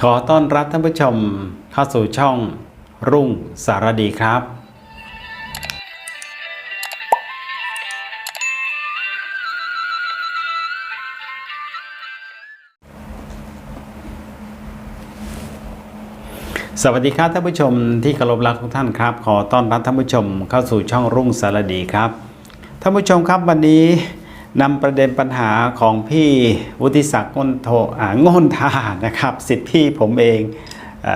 ขอต้อนรับท่านผู้ชมเข้าสู่ช่องรุ่งสารดีครับ สวัสดีครับท่านผู้ชมที่เคารพรักทุกท่านครับ ขอต้อนรับท่านผู้ชมเข้าสู่ช่องรุ่งสารดีครับท่านผู้ชมครับวันนี้ นำประเด็นปัญหาของพี่วุฒิศักดิ์งนโทงนทานะครับสิทธิพี่ผมเองอ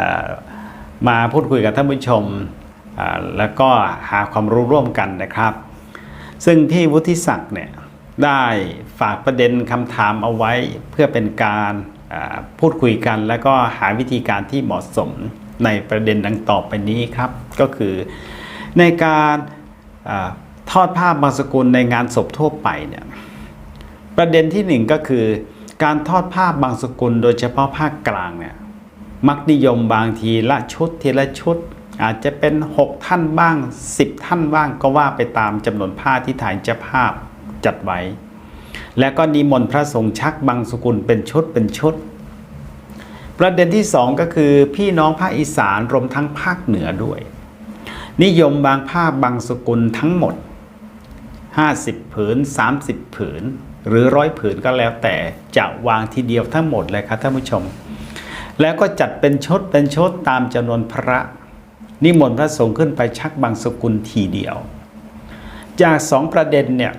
มาพูดคุยกับท่านผู้ชม แล้วก็หาความรู้ร่วมกันนะครับ ซึ่งพี่วุฒิศักดิ์เนี่ยได้ฝากประเด็นคำถามเอาไว้เพื่อเป็นการพูดคุยกันแล้วก็หาวิธีการที่เหมาะสมในประเด็นดังต่อไปนี้ครับ ก็คือในการอทอดผ้าบางสกุลในงานศพทั่วไปเนี่ย ประเด็นที่หนึ่งก็คือ การทอดผ้าบางสกุลโดยเฉพาะภาคกลางเนี่ยมักนิยมบางทีละชุดทีละชุด อาจจะเป็น 6 ท่านบ้าง 10 ท่านบ้างก็ว่าไปตามจำนวนผ้าที่ถ่ายเจ้าภาพจัดไว้ และก็นิมนต์พระสงฆ์ชักบางสกุลเป็นชุดเป็นชุด ประเด็นที่ 2 ก็คือพี่น้องภาคอีสานรวมทั้งภาคเหนือด้วย นิยมบางผ้าบางสกุลทั้งหมด 50 ผืน 30 ผืน หรือร้อยผืนก็แล้วแต่จะวางทีเดียวทั้งหมดเลยครับท่านผู้ชม แล้วก็จัดเป็นชดเป็นชดตามจำนวนพระ นิมนต์พระสงฆ์ขึ้นไปชักบางสกุลทีเดียว จากสองประเด็นเนี่ย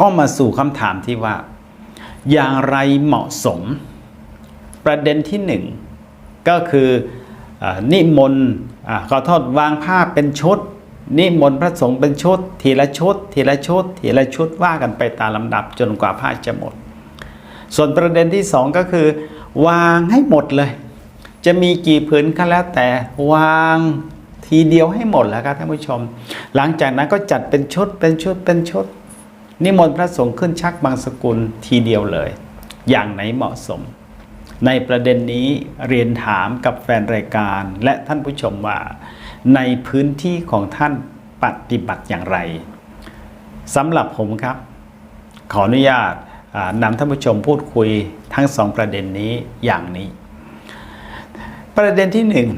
ก็มาสู่คำถามที่ว่า อย่างไรเหมาะสม ประเด็นที่หนึ่งก็คืออนิมนต์ขอโทษวางผ้าเป็นชุด นิมนต์พระสงฆ์เป็นชุด ทีละชุด ทีละชุด ทีละชุดว่ากันไปตามลำดับจนกว่าผ้าจะหมด ส่วนประเด็นที่สองก็คือ วางให้หมดเลย จะมีกี่ผืนก็แล้วแต่วางทีเดียวให้หมดแล้วครับท่านผู้ชม หลังจากนั้นก็จัดเป็นชุดเป็นชุดเป็นชุด นิมนต์พระสงฆ์ขึ้นชักบางสกุลทีเดียวเลย อย่างไหนเหมาะสม ในประเด็นนี้เรียนถามกับแฟนรายการและท่านผู้ชมว่า ในพื้นที่ของท่านปฏิบัติอย่างไรสำหรับผมครับ ขออนุญาตนำท่านผู้ชมพูดคุยทั้งสองประเด็นนี้อย่างนี้ ประเด็นที่หนึ่ง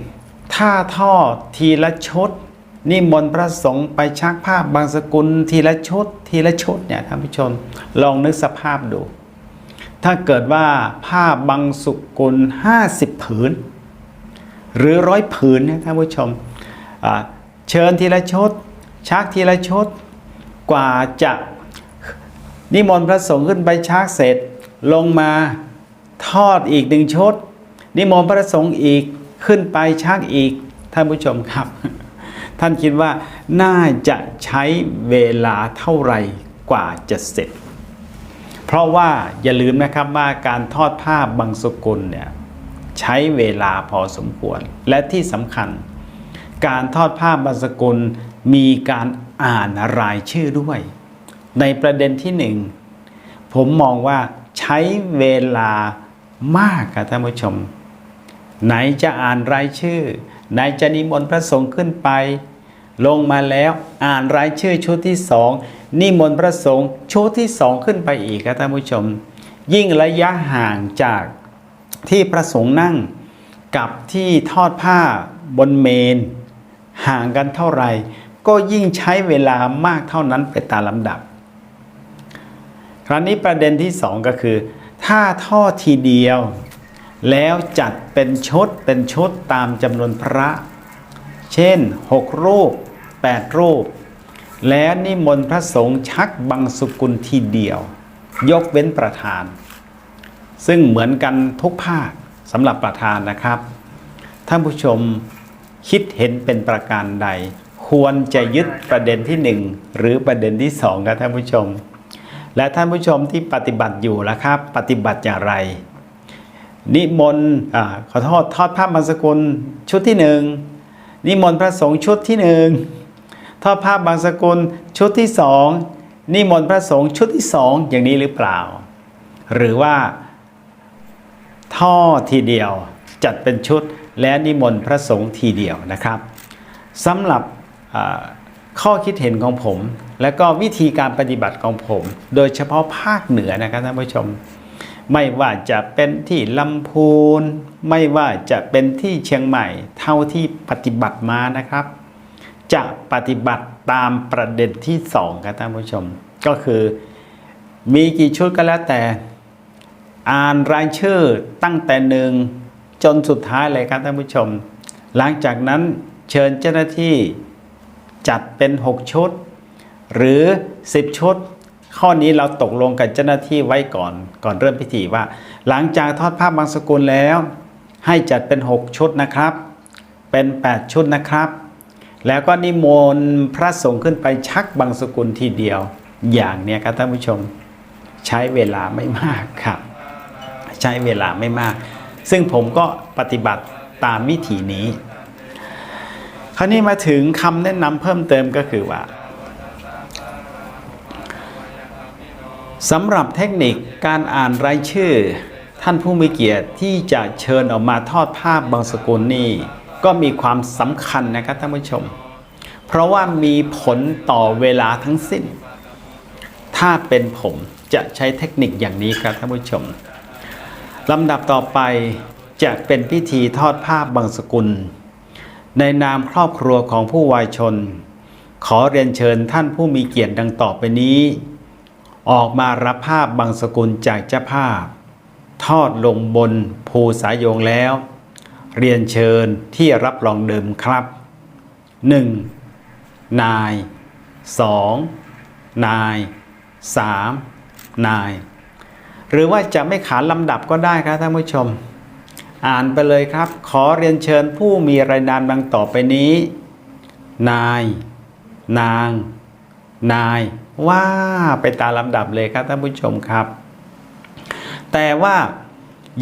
ถ้าท่อทีละชุดนิมนต์พระสงฆ์ไปชักผ้าบางสกุลทีละชุด ทีละชุดเนี่ยท่านผู้ชมลองนึกสภาพดู ถ้าเกิดว่าผ้าบางสกุล 50 ผืน หรือร้อยผืนเนี่ยท่านผู้ชม เชิญทีละชุดชักทีละชุดกว่าจะนิมนต์พระสงฆ์ขึ้นไปชักเสร็จ ลงมาทอดอีกหนึ่งชุดนิมนต์พระสงฆ์อีกขึ้นไปชักอีกท่านผู้ชมครับ ท่านคิดว่าน่าจะใช้เวลาเท่าไหร่กว่าจะเสร็จ เพราะว่าอย่าลืมนะครับว่าการทอดผ้าบางสกุลเนี่ยใช้เวลาพอสมควรและที่สำคัญ การทอดผ้าบางสกุลมีการอ่านรายชื่อด้วย ในประเด็นที่หนึ่งผมมองว่าใช้เวลามากครับท่านผู้ชม ไหนจะอ่านรายชื่อ ไหนจะนิมนต์พระสงฆ์ขึ้นไป ลงมาแล้วอ่านรายชื่อชุดที่สองนิมนต์พระสงฆ์ชุดที่สองขึ้นไปอีกครับท่านผู้ชม ยิ่งระยะห่างจากที่พระสงฆ์นั่งกับที่ทอดผ้าบนเมน ห่างกันเท่าไหร่ ก็ยิ่งใช้เวลามากเท่านั้นไปตามลำดับ คราวนี้ประเด็นที่สองก็คือ ถ้าท่อทีเดียว แล้วจัดเป็นชุดเป็นชุดตามจำนวนพระ เช่น 6 รูป 8 รูป แล้วนิมนต์พระสงฆ์ชักบังสุกุลทีเดียว ยกเว้นประธาน ซึ่งเหมือนกันทุกภาคสำหรับประธานนะครับท่านผู้ชม คิดเห็นเป็นประการใด ควรจะยึดประเด็นที่หนึ่งหรือประเด็นที่สองครับท่านผู้ชม และท่านผู้ชมที่ปฏิบัติอยู่แล้วครับ ปฏิบัติอย่างไร นิมนต์ขอโทษทอดผ้าบางสกุลชุดที่หนึ่งนิมนต์พระสงฆ์ชุดที่หนึ่งทอดผ้าบางสกุลชุดที่สองนิมนต์พระสงฆ์ชุดที่สองอย่างนี้หรือเปล่า หรือว่าท่อทีเดียวจัดเป็นชุด และนิมนต์พระสงฆ์ทีเดียวนะครับสำหรับข้อคิดเห็นของผม และก็วิธีการปฏิบัติของผม โดยเฉพาะภาคเหนือนะครับท่านผู้ชม ไม่ว่าจะเป็นที่ลำพูนไม่ว่าจะเป็นที่เชียงใหม่ เท่าที่ปฏิบัติมานะครับ จะปฏิบัติตามประเด็นที่สองครับท่านผู้ชม ก็คือมีกี่ชุดก็แล้วแต่ อ่านรายชื่อตั้งแต่หนึ่ง จนสุดท้ายเลยครับท่านผู้ชม หลังจากนั้นเชิญเจ้าหน้าที่จัดเป็น 6 ชุด หรือ 10 ชุด ข้อนี้เราตกลงกับเจ้าหน้าที่ไว้ก่อนก่อนเริ่มพิธีว่า หลังจากทอดผ้าบางสกุลแล้ว ให้จัดเป็น 6 ชุดนะครับ เป็น 8 ชุดนะครับ แล้วก็นิมนต์พระสงฆ์ขึ้นไปชักบางสกุลทีเดียวอย่างเนี้ยครับท่านผู้ชม ใช้เวลาไม่มากครับ ใช้เวลาไม่มาก ซึ่งผมก็ปฏิบัติตามวิธีนี้ คราวนี้มาถึงคำแนะนำเพิ่มเติมก็คือว่าสำหรับเทคนิคการอ่านรายชื่อ ท่านผู้มีเกียรติที่จะเชิญออกมาทอดภาพบางสกุลนี่ก็มีความสำคัญนะครับท่านผู้ชม เพราะว่ามีผลต่อเวลาทั้งสิ้น ถ้าเป็นผมจะใช้เทคนิคอย่างนี้ครับท่านผู้ชม ลำดับต่อไปจะเป็นพิธีทอดผ้าบางสกุล ในนามครอบครัวของผู้วายชน ขอเรียนเชิญท่านผู้มีเกียรติดังต่อไปนี้ ออกมารับภาพบางสกุลจากเจ้าภาพ ทอดลงบนภูสายโยงแล้ว เรียนเชิญที่รับรองเดิมครับ 1. นาย 2. นาย 3. นาย หรือว่าจะไม่ขานลำดับก็ได้ครับท่านผู้ชม อ่านไปเลยครับ ขอเรียนเชิญผู้มีรายนามดังต่อไปนี้ นาย นาง นาย ว่าไปตามลำดับเลยครับท่านผู้ชมครับ แต่ว่า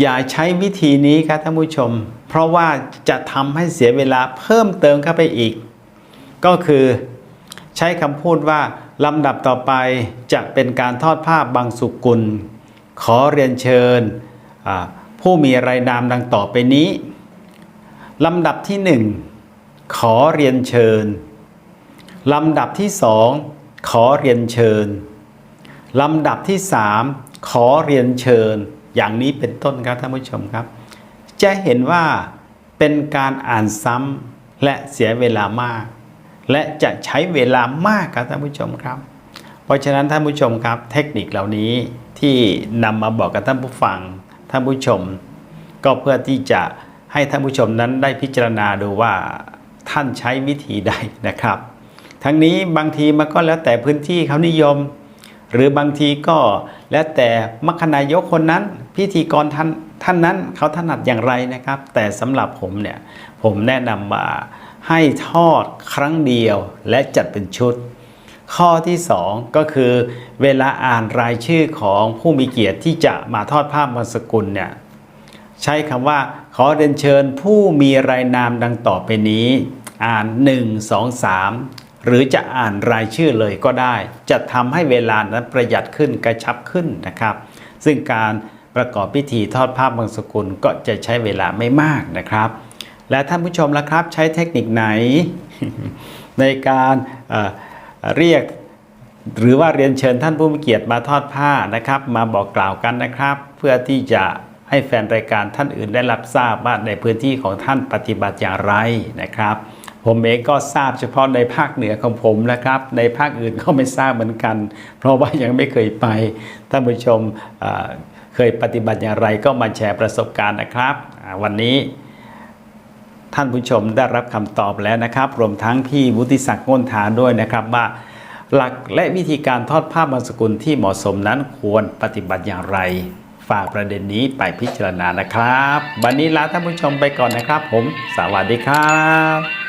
อย่าใช้วิธีนี้ครับท่านผู้ชม เพราะว่าจะทำให้เสียเวลาเพิ่มเติมเข้าไปอีก ก็คือใช้คำพูดว่าลำดับต่อไปจะเป็นการทอดผ้าบางสุกุล ขอเรียนเชิญผู้มีรายนามดังต่อไปนี้ลำดับที่หนึ่งขอเรียนเชิญ ลำดับที่สองขอเรียนเชิญ ลำดับที่สามขอเรียนเชิญ อย่างนี้เป็นต้นครับท่านผู้ชมครับ จะเห็นว่าเป็นการอ่านซ้ำและเสียเวลามาก และจะใช้เวลามากครับท่านผู้ชมครับ ราะฉะนั้นท่านผู้ชมครับเทคนิคเหล่านี้ที่นำมาบอกกับท่านผู้ฟังท่านผู้ชม ก็เพื่อที่จะให้ท่านผู้ชมนั้นได้พิจารณาดูว่าท่านใช้วิธีใดนะครับ ทั้งนี้บางทีมันก็แล้วแต่พื้นที่เขานิยม หรือบางทีก็แล้วแต่มัคนายกคนนั้น พิธีกรท่านท่านนั้นเขาถนัดอย่างไรนะครับ แต่สำหรับผมเนี่ยผมแนะนำมาให้ทอดครั้งเดียวและจัดเป็นชุด ข้อที่ 2 ก็คือ เวลาอ่านรายชื่อของผู้มีเกียรติที่จะมาทอดภาพบางสกุลเนี่ยใช้คำว่าขอเรียนเชิญผู้มีรายนามดังต่อไปนี้ อ่าน 1 2 3 หรือจะอ่านรายชื่อเลยก็ได้ จะทำให้เวลานั้นประหยัดขึ้นกระชับขึ้นนะครับ ซึ่งการประกอบพิธีทอดภาพบางสกุลก็จะใช้เวลาไม่มากนะครับ และท่านผู้ชมล่ะครับใช้เทคนิคไหน ในการ เรียกหรือว่าเรียนเชิญท่านผู้มีเกียรติมาทอดผ้านะครับ มาบอกกล่าวกันนะครับ เพื่อที่จะให้แฟนรายการท่านอื่นได้รับทราบว่าในพื้นที่ของท่านปฏิบัติอย่างไรนะครับ ผมเองก็ทราบเฉพาะในภาคเหนือของผมนะครับ ในภาคอื่นก็ไม่ทราบเหมือนกัน เพราะว่ายังไม่เคยไปท่านผู้ชมเคยปฏิบัติอย่างไรก็มาแชร์ประสบการณ์นะครับ วันนี้ ท่านผู้ชมได้รับคำตอบแล้วนะครับ รวมทั้งพี่วุฒิศักดิ์ง้นฐานด้วยนะครับว่า หลักและวิธีการทอดผ้าบางสกุลที่เหมาะสมนั้นควรปฏิบัติอย่างไร ฝากประเด็นนี้ไปพิจารณานะครับ วันนี้ลาท่านผู้ชมไปก่อนนะครับ ผม สวัสดีครับ